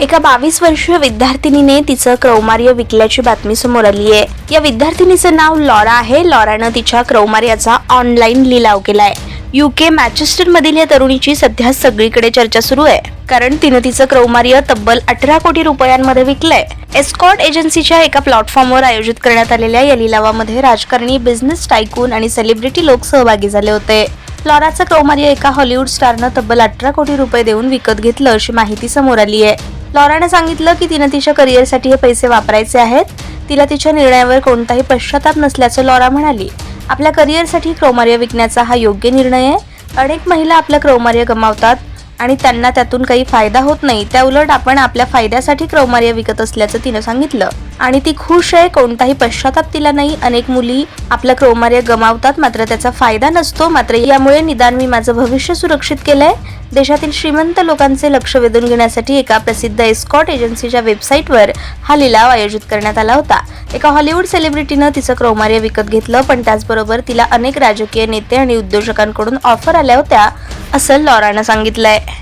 एका बावीस वर्षीय विद्यार्थिनीने तिचं क्रौमार्य विकल्याची बातमी समोर आली आहे. या विद्यार्थिनीचं नाव लॉरा आहे. लॉरानं तिच्या क्रौमार्याचा ऑनलाईन लिलाव केलाय. युके मॅचेस्टर मधील या तरुणीची सध्या सगळीकडे चर्चा सुरू आहे. कारण तिनं तिचं क्रौमार्य तब्बल अठरा कोटी रुपयांमध्ये विकलंय. एस्कॉट एजन्सीच्या एका प्लॅटफॉर्मवर आयोजित करण्यात आलेल्या या लिलावामध्ये राजकारणी बिझनेस टायकून आणि सेलिब्रिटी लोक सहभागी झाले होते. लॉराचं क्रौमार्य एका हॉलिवूड स्टारनं तब्बल अठरा कोटी रुपये देऊन विकत घेतलं अशी माहिती समोर आली आहे. लॉरानं सांगितलं की तिनं तिच्या करिअरसाठी हे पैसे वापरायचे आहेत. तिला तिच्या निर्णयावर कोणताही पश्चाताप नसल्याचं लॉरा म्हणाली. आपल्या करिअरसाठी क्रौमार्य विकण्याचा हा योग्य निर्णय आहे. अनेक महिला आपलं क्रौमार्य गमावतात आणि त्यांना त्यातून काही फायदा होत नाही. त्याउलट आपण आपल्या फायद्यासाठी क्रौमार्य विकत असल्याचं तिनं सांगितलं. आणि ती खुश आहे कोणताही पश्चाताप तिला नाही. अनेक मुली आपलं क्रौमार्य गमावतात मात्र त्याचा फायदा नसतो. मात्र यामुळे निदान मी माझं भविष्य सुरक्षित केलंय. देशातील श्रीमंत लोकांचे लक्ष वेधून घेण्यासाठी एका प्रसिद्ध एस्कॉट एजन्सीच्या वेबसाईटवर हा लिलाव आयोजित करण्यात आला होता. एका हॉलिवूड सेलिब्रिटीनं तिचं क्रौमार्य विकत घेतलं पण त्याचबरोबर तिला अनेक राजकीय नेते आणि उद्योजकांकडून ऑफर आल्या होत्या असं लॉरानं सांगितलंय.